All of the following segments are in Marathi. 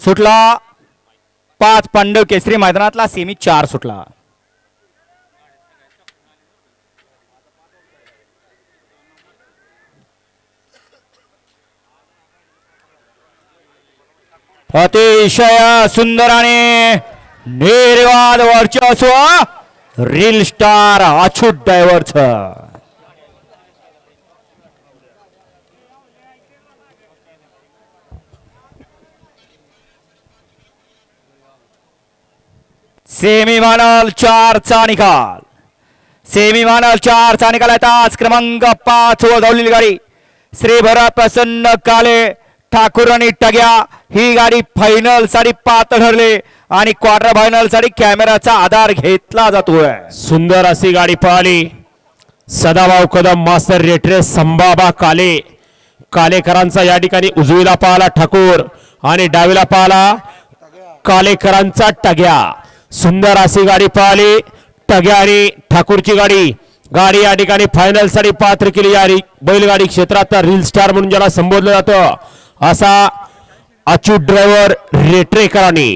सुटला. पाच पांडव केसरी मैदानातला सेमी चार सुटला. अतिशय सुंदर आणि निर्वाद वर्चस्व रील स्टार अछूट ड्रायव्हरचं सेमी फायनल चारचा निकाल सेमी फायनल चारचा निकाल आहे आज क्रमांक पाच व धावलेली गाडी. श्री भरत प्रसन्न काले ठाकूर आणि टग्या ही गाडी फायनलसाठी पात्र ठरले आणि क्वार्टर फायनलसाठी कॅमेराचा आधार घेतला जातोय. सुंदर अशी गाडी पळाली सदाभाऊ कदम मास्टर रेटरे संभाबा काले. कालेकरांचा या ठिकाणी उजवीला पाहला ठाकूर आणि डावीला पाहला कालेकरांचा टग्या. सुंदर अशी गाडी पळाली टग्या आणि ठाकूरची गाडी. गाडी या ठिकाणी फायनलसाठी पात्र केली. या बैलगाडी क्षेत्रात रील स्टार म्हणून ज्याला संबोधलं जातं. असा अचूक ड्रायव्हर रेटरेकरांनी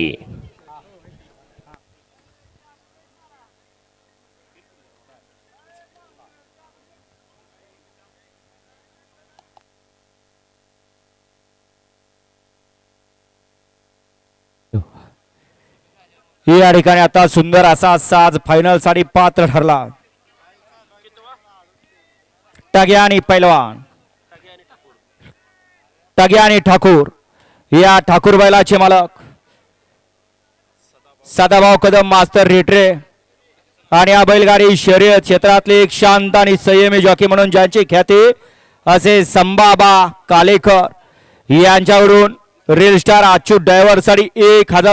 या ठिकाणी आता सुंदर असा साज फायनलसाठी पात्र ठरला. टग्या आणि पैलवान. टग्या आणि ठाकूर. या ठाकूर बैलाचे मालक. सदाभाव कदम मास्तर रेटरे. आणि या बैलगाडी शर्यत क्षेत्रातले एक शांत आणि संयमी जॉकी म्हणून ज्यांची ख्याती असे संबाबा कालेकर. यांच्याकडून रील स्टार अच्युत ड्रायव्हरसाठी एक हजार